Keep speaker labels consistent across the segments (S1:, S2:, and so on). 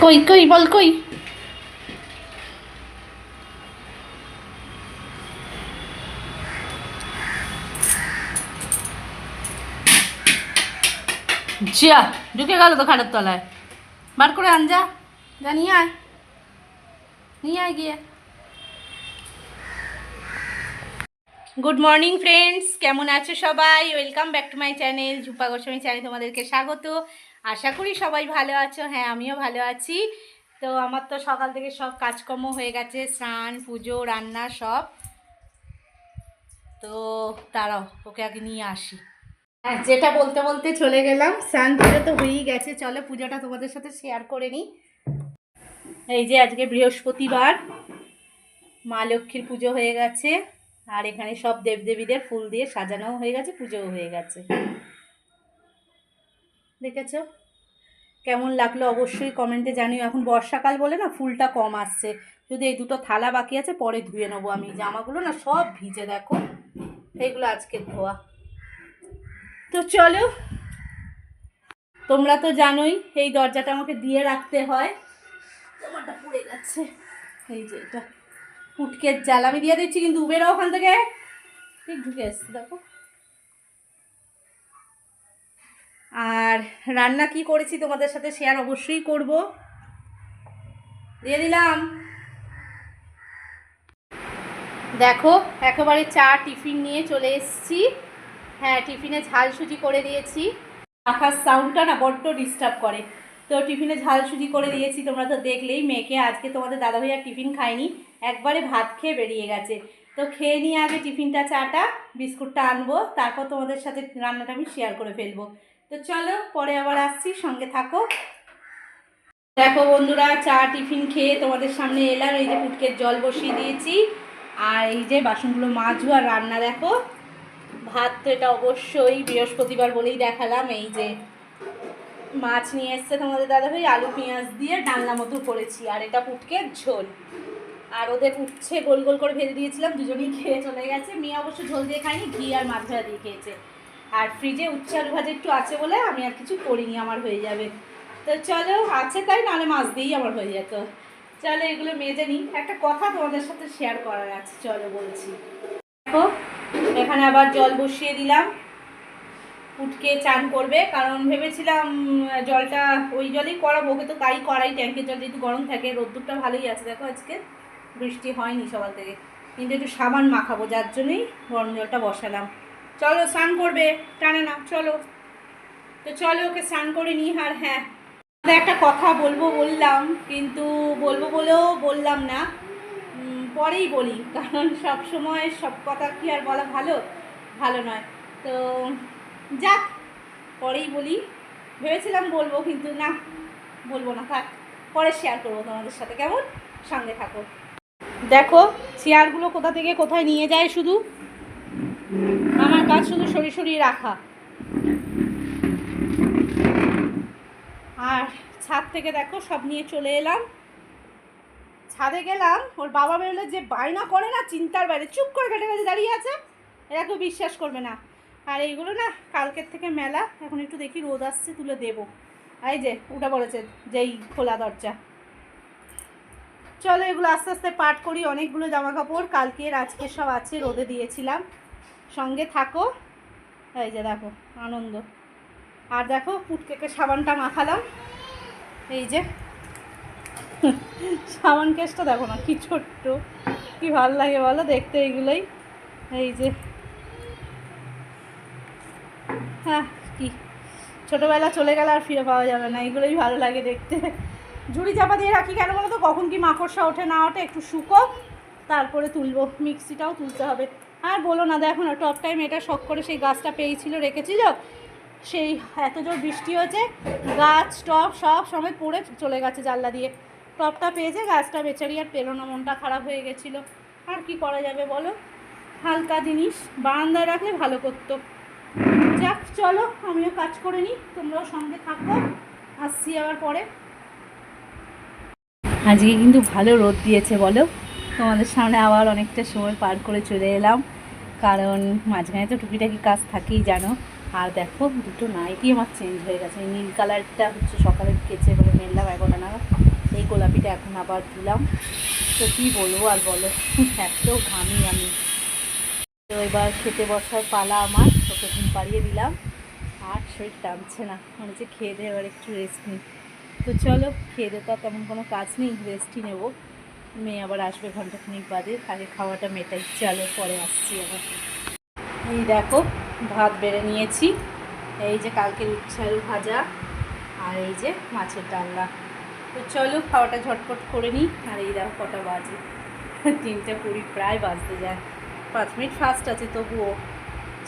S1: কই কই বল কই? জিয়া ঢুকে গেল তো খাটের তলায়। বার করে আন যা। যা নিয়ে আয়। নিয়ে আয় গিয়ে। গুড মর্নিং ফ্রেন্ডস কেমন আছো সবাই? Welcome back to my channel Jhupa Goswami channel তোমাদেরকে স্বাগত। আশা করি সবাই ভালো আছো। হ্যাঁ আমিও ভালো আছি। তো আমার তো সকাল থেকে সব কাজকর্ম হয়ে গেছে, স্নান, পুজো, রান্না সব। তো তারাও ওকে আগে নিয়ে আসি। হ্যাঁ যেটা বলতে বলতে চলে গেলাম। স্নান পুজো তো হয়েই গেছে। চলো পুজোটা তোমাদের সাথে শেয়ার করে নিই। এই যে আজকে বৃহস্পতিবার, মা লক্ষ্মীর পুজো হয়ে গেছে। আর এখানে সব দেবদেবীদের ফুল দিয়ে সাজানোও হয়ে গেছে, পুজোও হয়ে গেছে। দেখেছ? কেমন লাগল অবশ্যই কমেন্টে জানিও। এখন বর্ষাকাল বলে না ফুলটা কম আসছে। যদি এই দুটো থালা বাকি আছে, পরে ধুয়ে নেব আমি। জামাগুলো না সব ভিজে, দেখো। এইগুলো আজকে ধোয়া। তো চলো, তোমরা তো জানোই, এই দরজাটা আমাকে দিয়ে রাখতে হয়। তোমারটা পুড়ে যাচ্ছে এই যে এটা। পুটকের জাল আমি দিয়ে দিচ্ছি কিন্তু উবেরও ওখান থেকে। ঠিক ঢুকে এসছে, দেখো। আর রান্না কি করেছি তোমাদের সাথে শেয়ার অবশ্যই করব। দিয়ে দিলাম। দেখো, একেবারে চা টিফিন নিয়ে চলে এসেছি। হ্যাঁ টিফিনে ঝাল সুজি করে দিয়েছি। আকাশ সাউন্ডটা না বড্ড ডিস্টার্ব করে। তো টিফিনে ঝাল সুজি করে দিয়েছি, তোমরা তো দেখলেই মেয়েকে। আজকে তোমাদের দাদা ভাইয়া টিফিন খায়নি, একবারে ভাত খেয়ে বেরিয়ে গেছে। তো খেয়ে নিয়ে আগে টিফিনটা, চাটা, বিস্কুটটা আনব, তারপর তোমাদের সাথে রান্নাটা আমি শেয়ার করে ফেলব। তো চলো, পরে আবার আসছি, সঙ্গে থাকো। দেখো বন্ধুরা, চা, টিফিন খেয়ে তোমাদের সামনে এলাম, এই যে পুটকের জল বসিয়ে দিয়েছি। আর এই যে বাসনগুলো মাজু আর রান্না দেখো। ভাত তো এটা অবশ্যই বৃহস্পতিবার বলেই দেখালাম, এই যে মাছ নিয়ে এসছে তোমাদের দাদাভাই, আলু, পেঁয়াজ দিয়ে ডালনা মতো করেছি, আর এটা পুটকের ঝোল। আর ওদের উচ্ছে গোল গোল করে ভেজে দিয়েছিলাম, দুজনেই খেয়ে চলে গেছে। মেয়ে অবশ্য ঝোল দিয়ে খায়নি, ঘি আর মাছ ভাজা দিয়ে খেয়েছে। আর ফ্রিজে উচ্ছে আলু ভাজা একটু আছে বলে আমি আর কিছু করিনি, আমার হয়ে যাবে। তো চলো, আছে তাই, নাহলে মাছ দিয়েই আমার হয়ে যেত। চলো, এগুলো মেজে নিই। একটা কথা তোমাদের সাথে শেয়ার করার আছে, চলো বলছি। দেখো, এখানে আবার জল বসিয়ে দিলাম। উঠকে চান করবে, কারণ ভেবেছিলাম জলটা ওই জলেই করাবো তো তাই করাই, ট্যাঙ্কের জল যেহেতু গরম থাকে, রোদ্দুরটা ভালোই আছে। দেখো আজকে বৃষ্টি হয়নি সকাল থেকে, কিন্তু একটু সাবান মাখাবো, যার জন্যই গরম জলটা বসালাম। চলো, স্নান করবে, টানে না, চলো। তো চলো, ওকে স্নান করে নিই, আর হ্যাঁ একটা কথা বলব বললাম, কিন্তু বলব বলেও বললাম না পরেই বলি, কারণ সব সময় সব কথা কি আর বলা ভালো? ভালো নয়। তো যাক, পরেই বলি। ভেবেছিলাম বলব, কিন্তু না, বলব না, থাক। পরে শেয়ার করব তোমাদের সাথে, কেমন? সঙ্গে থাকো। দেখো চেয়ারগুলো কোথা থেকে কোথায় নিয়ে যায় শুধু? আমার কাজ শুধু সরিয়ে সরিয়ে রাখা। আর ছাদ থেকে দেখো, সব নিয়ে চলে এলাম। ছাদে গেলাম, ওর বাবা বেরোলে যে বায়না করে না, চিন্তার বাইরে, চুপ করে ঘেটে গেছে দাঁড়িয়ে আছে, এরা কেউ বিশ্বাস করবে না। আর এইগুলো না কালকের থেকে মেলা, এখন একটু দেখি রোদ আসছে, তুলে দেবো। এই যে উঠে পড়েছে যেই খোলা দরজা। চলো এগুলো আস্তে আস্তে পাট করি, অনেকগুলো জামা কাপড় কালকের, আজকে সব আছে, রোদে দিয়েছিলাম। সঙ্গে থাকো। এই যে দেখো, আনন্দ। আর দেখো পুটকেকে সাবানটা মাখালাম। এই যে, সাবান কেসটা দেখো না, কি ছোট্ট, কি ভালো লাগে বলো, দেখতে এইগুলোই। এই যে হ্যাঁ কি? ছোটোবেলা চলে গেলে আর ফিরে পাওয়া যাবে না, এগুলোই ভালো লাগে দেখতে। ঝুড়ি চাপা দিয়ে রাখি কেন বলো তো কখন কি মাকড়সা ওঠে না ওঠে, একটু শুকো, তারপরে তুলবো। মিক্সিটাও তুলতে হবে। আর বলো না, দেখো না, টপ টাইম এটা শখ করে সেই গাছটা পেয়েছিল, রেখেছিল? সেই এত জোর বৃষ্টি হয়েছে, গাছ, টপ সব সময় পড়ে চলে গেছে জানলা দিয়ে। টপটা পেয়েছে, গাছটা বেচারি আর পেল না, মনটা খারাপ হয়ে গেছিল। আর কি করা যাবে বলো? হালকা জিনিস, বারান্দায় রাখলে ভালো করতো। চলো, আমিও কাজ করে নিই, তোমরাও সঙ্গে থাকো, আসছি আবার পরে। আজকে কিন্তু ভালো রোদ দিয়েছে, বলো? তোমাদের সামনে আবার অনেকটা সময় পার করে চলে এলাম, কারণ মাঝখানে তো টুকিটাকি কাজ থাকেই, জানো? আর দেখো, দুটো নাইটি আমার চেঞ্জ হয়ে গেছে নীল কালারটা হচ্ছে সকালে কেচে বলে মেললাম এগারোটা নাগাদ, এই গোলাপিটা এখন আবার দিলাম। তো কী বলব আর বলো, এত ঘামি আমি। তো এবার খেতে বসার পালা আমার, তোকে ঘুম পাড়িয়ে দিলাম। আর শরীর টানছে না, মনে হচ্ছে খেয়ে দিয়ে এবার একটু রেস্ট নিই। তো চলো, খেয়ে দিয়ে তো তেমন কোনো কাজ নেই রেস্টই নেব। মেয়ে আবার আসবে ঘন্টাখানিক বাদে আগে খাওয়াটা মেটাই। চলো, পরে আসছি আবার। এই দেখো, ভাত বেড়ে নিয়েছি। এই যে কালকের উচ্ছে আলু ভাজা, আর এই যে মাছের ডালনা। তো চলো, খাওয়াটা ঝটপট করে নিই। আর এই দেখো কটা বাজে। তিনটে কুড়ি, প্রায় বাজতে যায়। পাঁচ মিনিট ফাস্ট আছে তবুও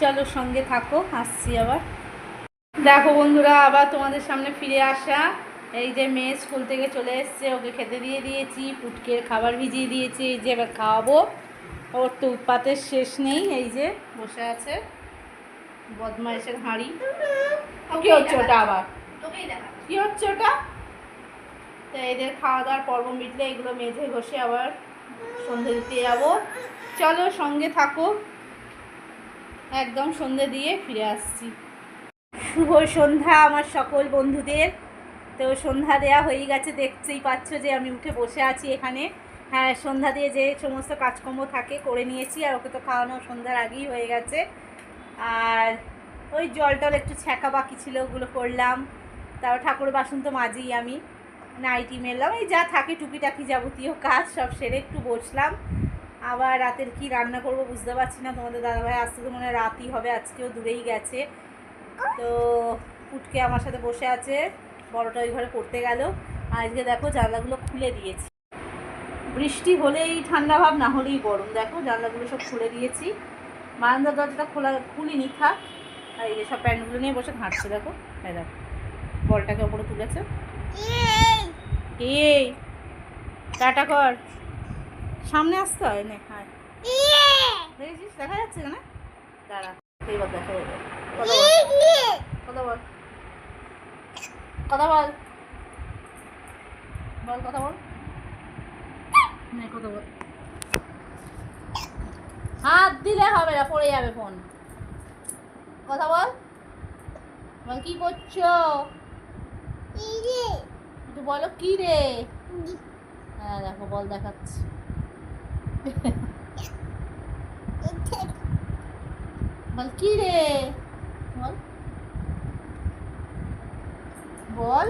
S1: চলো সঙ্গে থাকো আসছি আবার। দেখো বন্ধুরা আবার তোমাদের সামনে ফিরে আসা। এই যে মেয়ে স্কুল থেকে চলে এসছে ওকে খেতে দিয়ে দিয়েছি পুটকের খাবার ভিজিয়ে দিয়েছি এই যে এবার খাওয়াবো। ওর তো উৎপাতের শেষ নেই এই যে বসে আছে বদমাইশের হাঁড়ি। কি হচ্ছে ওটা আবার? কি হচ্ছে ওটা? তো এদের খাওয়া দাওয়ার পর্ব মিটলে এগুলো মেঝে ঘষে আবার সন্ধে দিতে যাব। চলো সঙ্গে থাকো। একদম সন্ধে দিয়ে ফিরে আসছি। শুভ সন্ধ্যা আমার সকল বন্ধুদের। তো সন্ধ্যা দেয়া হয়ে গেছে, দেখতেই পাচ্ছ যে আমি উঠে বসে আছি এখানে। হ্যাঁ সন্ধ্যা দিয়ে যে সমস্ত কাজকর্ম থাকে করে নিয়েছি, আর ওকে তো খাওয়ানো সন্ধ্যার আগেই হয়ে গেছে। আর ওই জল টল একটু ছ্যাঁকা বাকি ছিল, ওগুলো করলাম। তারপর ঠাকুর বাসন তো মাঝেই আমি, নাইটি মেললাম। এই যা থাকে টুকিটাকি যাবতীয় কাজ সব সেরে একটু বসলাম। আবার রাতের কি রান্না করব বুঝতে পারছি না। তোমাদের দাদাভাই আসতে তো মনে হয় রাতই হবে আজকেও দূরেই গেছে। তো পুটকে আমার সাথে বসে আছে বড়টা ওই ঘরে পড়তে গেল। আজকে দেখো জানলাগুলো খুলে দিয়েছি। বৃষ্টি হলেই ঠান্ডা ভাব না হলেই গরম। দেখো জানলাগুলো সব খুলে দিয়েছি। বারান্দার দরজাটা খোলা খুলিনি থাক। আর এই যে সব প্যান্টগুলো নিয়ে বসে ঘাঁটছে দেখো। হ্যাঁ দেখো বলটাকে ওপরে তুলেছে। এই টাটা কর। সামনে আসতে হয় নে হ্যাঁ দেখেছিস দেখা যাচ্ছে না? দাঁড়া এইবার দেখা যাবে। কথা বল। কথা বল। বল। কথা বল। নে কথা বল। হাত দিলে হবে না পড়ে যাবে ফোন। কথা বল। বল কি করছ? একটু বলো কি রে? হ্যাঁ দেখো বল দেখাচ্ছি। বল কি রে বল। বল।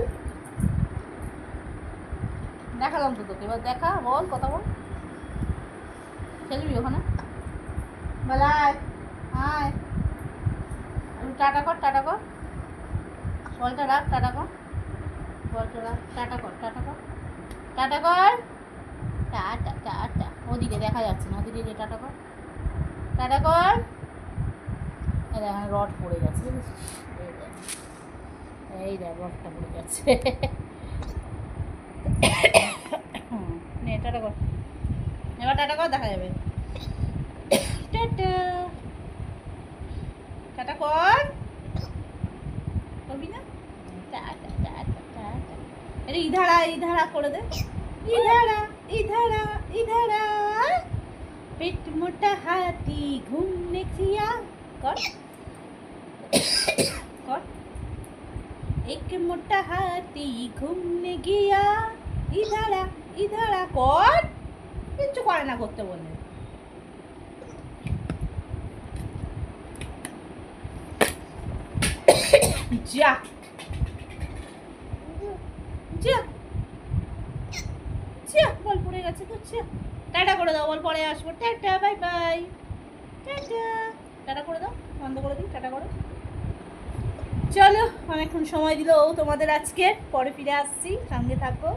S1: দেখালাম তো তোকে, এবার দেখা, বল, কথা বল। খেলবি ওখানে? বল আয়। আয় টাটা কর টাটা কর। বলটা রাখ, টাটা কর। বলটা রাখ, টাটা কর টাটা কর। টাটা কর। Tata tata. ওদিকে দেখা যাচ্ছে না ওদিকে গিয়ে টাটা কর। টাটা কর। রড পড়ে গেছে? এই দেখ রডটা পড়ে গেছে। টাটা কর। এবার টাটা কর, দেখা যাবে। টাটা। টাটা কর। করবি না? আরে ইধারা ইধারা করে দে। ইধারা ইধারা ইধারা। পেট মোটা হাতি ঘুমনে খিয়া কর। কর। এক মোটা হাতি ঘুমনে গিয়া ইধারা ইধারা কর। কিচ্ছু করে না করতে বললে যা। যা। যা, বল পড়ে গেছে তো, যা। টাটা করে দাও, বল পরে আসব। Tata bye bye tata. Tata করে দাও, বন্ধ করে দিই, টাটা করো। চলো, অনেকক্ষণ সময় দিল ও, তোমাদের আজকে। পরে ফিরে আসছি, সঙ্গে থাকো।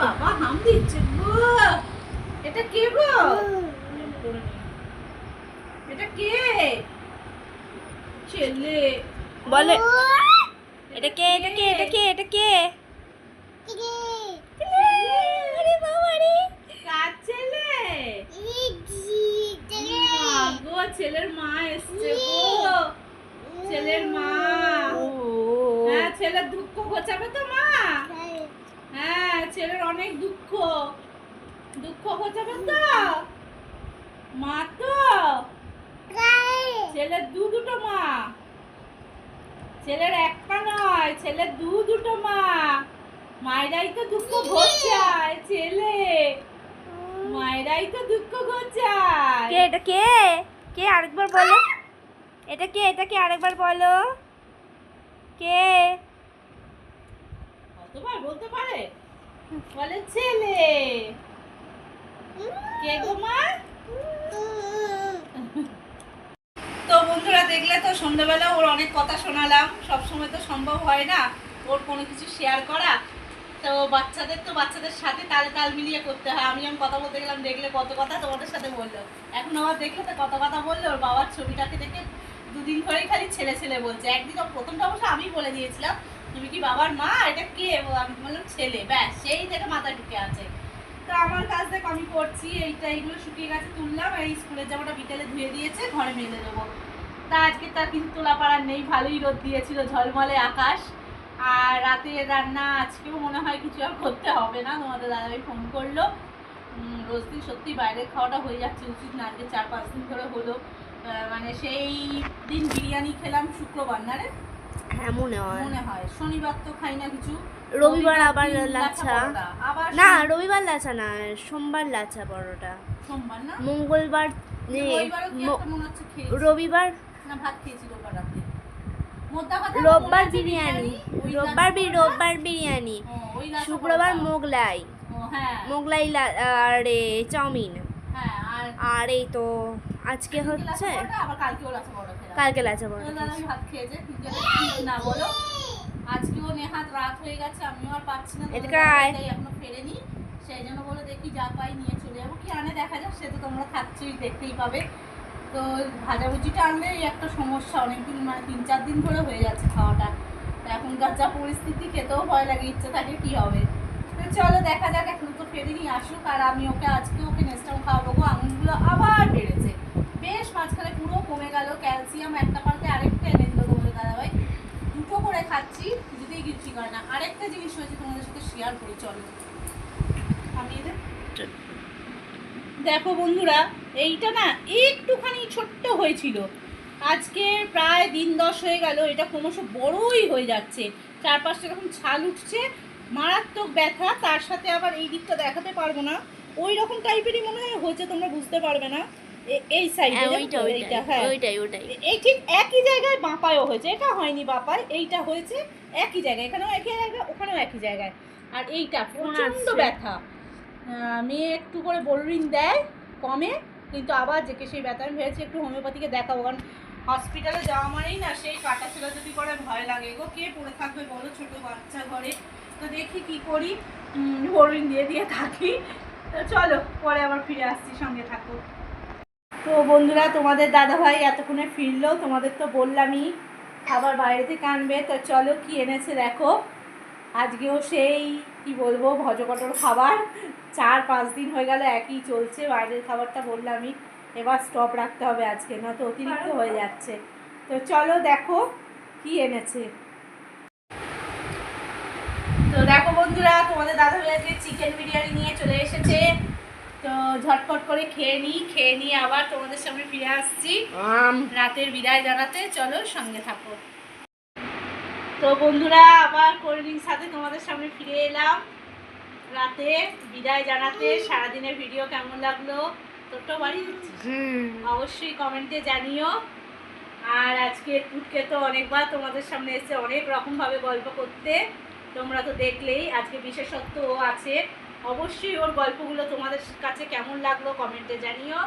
S1: বাবা, হাম দিচ্ছে এটা কে গো? এটা কে? ছেলে।
S2: বলে। এটা কে এটা কে এটা কে এটা কে
S1: আরে বাবা রে কার ছেলে মা গো ছেলের মা এসছে গো ছেলের মা। হ্যাঁ ছেলের দুঃখ ঘোচাবে তো মা? হ্যাঁ। ছেলের অনেক দুঃখ। দুঃখ ঘোচাবে তো? মা তো? ছেলের দু দুটো মা। ছেলের একটা নয় ছেলের দু দুটো মা। মায়েরাই তো দুঃখ ঘোচায় ছেলে। মায়েরাই তো দুঃখ ঘোচায়।
S2: কে এটা কে? কে আরেকবার বলো? এটা কে? এটা কে আরেকবার বলো? কে?
S1: কতবার বলতে পারে? বলে ছেলে। কে গো মা? তো বন্ধুরা, দেখলে তো সন্ধ্যাবেলা ওর অনেক কথা শোনালাম। সবসময় তো সম্ভব হয় না ওর কোনো কিছু শেয়ার করা। তো বাচ্চাদের তো বাচ্চাদের সাথে তালে তাল মিলিয়ে করতে হয়। আমি যখন কথা বলতে গেলাম, দেখলে কত কথা তোমাদের সাথে বলল। এখন আবার দেখলে তো কত কথা বলল। ওর বাবার ছবিটাকে দেখে দুদিন ধরেই খালি ছেলে ছেলে বলছে। একদিন প্রথমটা অবশ্য আমি বলে দিয়েছিলাম, তুমি কি বাবার মা? এটা কে? আমি বললাম, ছেলে। ব্যাস, সেই থেকে মাথা ঢুকে আছে। তো আমার কাজ দেখো, আমি করছি এইটা এইগুলো শুকিয়ে গেছে, তুললাম, এই স্কুলের জামাটা বিকেলে ধুয়ে দিয়েছে, ঘরে মেলে দেবো। তা আজকে তার কিন্তু তোলা পাড়ার নেই, ভালোই রোদ দিয়েছিল, ঝলমলে আকাশ। আর রাতের রান্না আজকেও মনে হয় কিছু আর করতে হবে না। তোমাদের দাদাভাই ফোন করল। রোজ দিন সত্যি বাইরে খাওয়াটা হয়ে যাচ্ছে উচিত না আজকে চার পাঁচ দিন ধরে হলো। মানে সেই দিন বিরিয়ানি খেলাম শুক্রবার না রে?
S2: হ্যাঁ মনে হয়।
S1: মনে হয়। শনিবার তো খাই না কিছু।
S2: রবিবার আবার লাচ্ছা। না রবিবার না সোমবার
S1: সোমবার না?
S2: মঙ্গলবার
S1: খেয়েছি।
S2: রবিবার
S1: না ভাত খেয়েছি রোববার রাতে।
S2: রোববার বিরিয়ানি রোববার রোববার বিরিয়ানি শুক্রবার মোগলাই।
S1: হ্যাঁ।
S2: মোগলাই আর চাউমিন।
S1: হ্যাঁ আর
S2: এই তো আজকে হচ্ছে। কালকে লাচা
S1: ঠিক না বলো। আজকেও নেহাত রাত হয়ে গেছে আমিও আর পাচ্ছি না। এখনও ফেরেনি। সেই জন্য বলে দেখি যা পাই নিয়ে চলে যাব। কি আনে দেখা যাক সে তো তোমরা খাচ্ছই দেখতেই পাবে। তো ভাজাভুজিটা আনলে একটা সমস্যা অনেকদিন মানে তিন চার দিন ধরে হয়ে যাচ্ছে খাওয়াটা। তো এখনকার যা পরিস্থিতি খেতেও ভয় লাগে ইচ্ছে থাকে কি হবে। তো চলো দেখা যাক এখন তো ফেরিনি আসুক আর আমি ওকে আজকে ওকে নেক্সটাও খাওয়াবো গো আঙুলগুলো আবার বেড়েছে। বেশ মাঝখানে পুরো কমে গেল ক্যালসিয়াম একটা পাল্টে আরেকটা এনে দিল তোমাদের দাদাভাই। দুটো করে খাচ্ছি কিছুতেই কিচ্ছু করে না। আরেকটা জিনিস হয়েছে তোমাদের সাথে শেয়ার করি চলো। আমি এদের দেখো বন্ধুরা এইটা না একটুখানি ছোট্ট হয়েছিল। আজকে প্রায় দিন দশ হয়ে গেল এটা ক্রমশ বড়ই হয়ে যাচ্ছে। চারপাশটা এরকম ছাল উঠছে মারাত্মক ব্যথা তার সাথে আবার এই দিকটা দেখাতে পারব না। ওই রকম টাইপেরই মনে হয় হয়েছে তোমরা বুঝতে পারবে না। এই সাইডে
S2: হ্যাঁ, ওইটা
S1: হ্যাঁ।
S2: ওইটাই ওইটাই।
S1: এই ঠিক একই জায়গায় বাঁপায়ও হয়েছে এটা হয়নি বাঁপায় এইটা হয়েছে একই জায়গায় এখানেও একই জায়গায় ওখানেও একই জায়গায়। আর এইটা প্রচণ্ড ব্যথা। মেয়ে একটু করে বোরিন দেয় কমে কিন্তু আবার যে সেই ব্যথা, আমি ভেবেছি একটু হোমিওপ্যাথিকে দেখাবো, কারণ হসপিটালে যাওয়া মানেই না সেই কাটা ছেড়া যদি করে ভয় লাগে। গো, কে পড়ে থাকবে বলো, ছোটো বাচ্চা ঘরে? তো দেখি কি করি। হরিণ দিয়ে দিয়ে থাকি। তো চলো, পরে আবার ফিরে আসছি, সঙ্গে থাকো। তো বন্ধুরা, তোমাদের দাদাভাই এতক্ষণে ফিরলো, তোমাদের তো বললামই খাবার বাইরে থেকে আনবে। তো চলো, কি এনেছে দেখো। আজকেও সেই কি বলব ভজকটর খাবার। চার পাঁচ দিন হয়ে গেল একই চলছে। বাইরের খাবারটা বললামই এবার স্টপ রাখতে হবে আজকে না তো অতিরিক্ত হয়ে যাচ্ছে। তো চলো দেখো কি এনেছে। তো দেখো বন্ধুরা তোমাদের দাদাভাই আজকে চিকেন বিরিয়ানি নিয়ে চলে এসেছে। তো ঝটপট করে খেয়ে নিই খেয়ে নিয়ে আবার তোমাদের সামনে ফিরে আসছি। রাতের বিদায় জানাতে চলো সঙ্গে থাকো। তো বন্ধুরা আবার কোল্ড সাথে তোমাদের সামনে ফিরে এলাম। রাতে বিদায় জানাতে সারাদিনের ভিডিও কেমন লাগল? তোরটা বাড়ি অবশ্যই কমেন্টে জানিও। আর আজকে পুটকে তো অনেকবার তোমাদের সামনে এসে অনেক রকমভাবে গল্প করতে। তোমরা তো দেখলেই আজকে বিশেষত্ব ও আছে। অবশ্যই ওর গল্পগুলো তোমাদের কাছে কেমন লাগল কমেন্টে জানিও।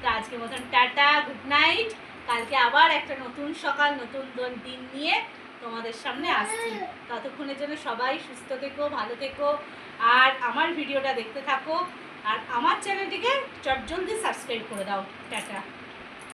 S1: তো আজকে মতন টাটা গুড নাইট কালকে আবার একটা নতুন সকাল নতুন দিন নিয়ে তোমাদের সামনে আসছি। ততক্ষণের জন্য সবাই সুস্থ থেকো, ভালো থেকো, আর আমার ভিডিওটা দেখতে থাকো, আর আমার চ্যানেলটিকে চটজলদি সাবস্ক্রাইব করে দাও। টাটা।